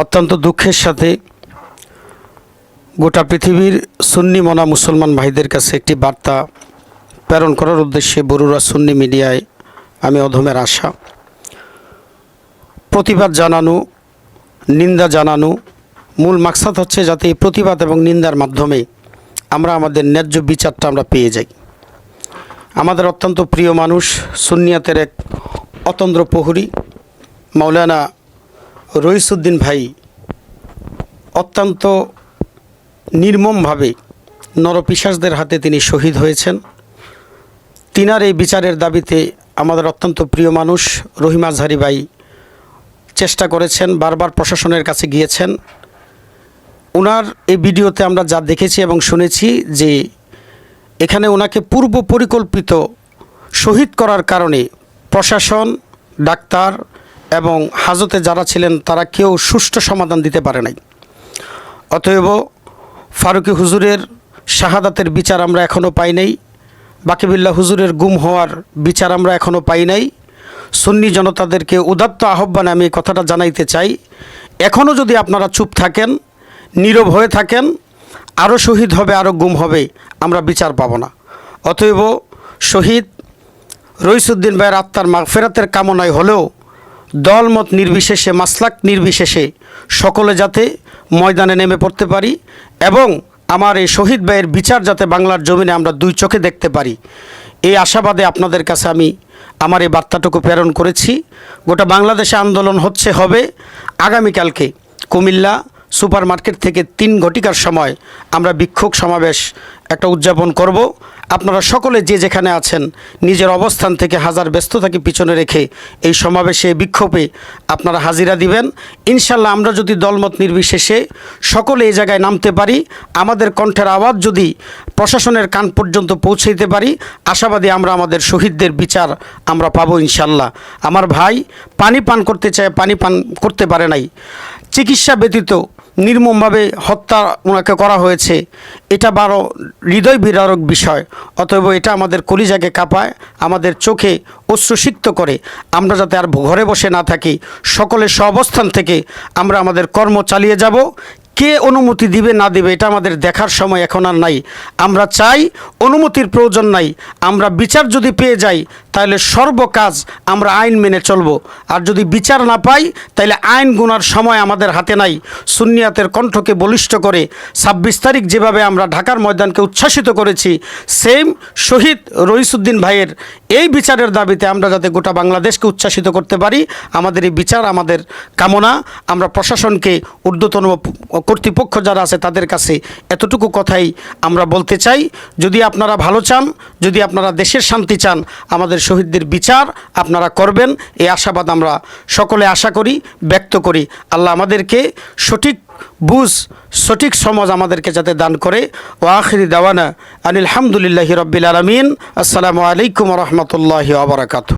অত্যন্ত দুঃখের সাথে গোটা পৃথিবীর সুন্নি মনা মুসলমান ভাইদের কাছে একটি বার্তা প্রেরণ করার উদ্দেশ্যে বরুরা সুন্নি মিডিয়ায় আমি অধমের আশা। প্রতিবাদ জানানো, নিন্দা জানানো, মূল মাকসাদ হচ্ছে যাতে প্রতিবাদ এবং নিন্দার মাধ্যমে আমরা আমাদের ন্যায্য বিচারটা আমরা পেয়ে যাই। আমাদের অত্যন্ত প্রিয় মানুষ, সুন্নিয়াতের এক অতন্দ্র প্রহরী, মাওলানা রইসুদ্দিন ভাই, অত্যন্ত নির্মমভাবে নরপিশাসদের হাতে তিনি শহীদ হয়েছেন। তিনার এই বিচারের দাবিতে আমাদের অত্যন্ত প্রিয় মানুষ, রহিম আজহারি ভাই, চেষ্টা করেছেন, বারবার প্রশাসনের কাছে গিয়েছেন। ওনার এই ভিডিওতে আমরা যা দেখেছি এবং শুনেছি যে এখানে ওনাকে পূর্ব পরিকল্পিত শহীদ করার কারণে প্রশাসন, ডাক্তার এবং হাজতে যারা ছিলেন তারা কেউ সুষ্ঠু সমাধান দিতে পারে নাই। অতএব ফারুকি হুজুরের শাহাদাতের বিচার আমরা এখনও পাই নাই বাকিবিল্লা হুজুরের গুম হওয়ার বিচার আমরা এখনও পাই নাই। সুন্নি জনতাদেরকে উদাত্ত আহ্বানে আমি কথাটা জানাইতে চাই এখনও যদি আপনারা চুপ থাকেন, নীরব হয়ে থাকেন আরও শহীদ হবে আরও গুম হবে, আমরা বিচার পাব না। অতএব শহীদ রইসুদ্দিন ভাইয়ের আত্মার মাগফেরাতের কামনায় হলেও দলমত নির্বিশেষে, মাসলাক নির্বিশেষে সকলে যাতে ময়দানে নেমে পড়তে পারি এবং আমার এই শহীদ ভাইয়ের বিচার যাতে বাংলার জমিনে আমরা দুই চোখে দেখতে পারি। এই আশাবাদে আপনাদের কাছে আমি আমার এই বার্তাটুকু প্রেরণ করেছি। গোটা বাংলাদেশে আন্দোলন হচ্ছে, হবে আগামীকালকে কুমিল্লা সুপার মার্কেট থেকে তিন ঘটিকার সময় আমরা বিক্ষোভ সমাবেশ একটা উদযাপন করব। আপনারা সকলে যে যেখানে আছেন, নিজের অবস্থান থেকে হাজার ব্যস্ততাকে পিছনে রেখে এই সমাবেশে বিক্ষোভে আপনারা হাজিরা দিবেন। ইনশাল্লাহ আমরা যদি দলমত নির্বিশেষে সকলে এই জায়গায় নামতে পারি, আমাদের কণ্ঠের আওয়াজ যদি প্রশাসনের কান পর্যন্ত পৌঁছাইতে পারি, আশাবাদী আমরা আমাদের শহীদদের বিচার আমরা পাবো ইনশাল্লাহ আমার ভাই পানি পান করতে চায়, পানি পান করতে পারে নাই। চিকিৎসা ব্যতীত নির্মমভাবে হত্যা ওনাকে করা হয়েছে। এটা বারো, হৃদয় বিদারক বিষয়। অতএব এটা আমাদের কলিজাকে কাঁপায়, আমাদের চোখে অশ্রুসিক্ত করে। আমরা যাতে আর ঘরে বসে না থাকি, সকলের অবস্থান থেকে আমরা আমাদের কর্ম চালিয়ে যাব। কে অনুমতি দিবে, না দিবে, এটা আমাদের দেখার সময় এখন আর নাই। আমরা চাই অনুমতির প্রয়োজন নাই। আমরা বিচার যদি পেয়ে যাই তাহলে সর্বকাজ আমরা আইন মেনে চলব। আর যদি বিচার না পাই, তাহলে আইন গুনার সময় আমাদের হাতে নাই। সুন্নিয়াতের কণ্ঠকে বলিষ্ঠ করে ছাব্বিশ তারিখ যেভাবে আমরা ঢাকার ময়দানকে উচ্ছ্বাসিত করেছি, সেম শহীদ রইসুদ্দিন ভাইয়ের এই বিচারের দাবিতে আমরা যাতে গোটা বাংলাদেশকে উচ্ছ্বাসিত করতে পারি, আমাদের এই বিচার, আমাদের কামনা, আমরা প্রশাসনকে ঊর্ধ্বতন কর্তৃপক্ষ যারা আছে তাদের কাছে এতটুকু কথাই আমরা বলতে চাই। যদি আপনারা ভালো চান, যদি আপনারা দেশের শান্তি চান, আমাদের শহীদদের বিচার আপনারা করবেন। এই আশাবাদ আমরা সকলে আশা করি, ব্যক্ত করি। আল্লাহ আমাদেরকে সঠিক বুঝ, সঠিক সমাজ আমাদেরকে যাতে দান করে। ও আখরি দেওয়ানা আনিল রবিল আলমিন। আসসালামু আলাইকুম রহমতুল্লাহি আবরাকাতু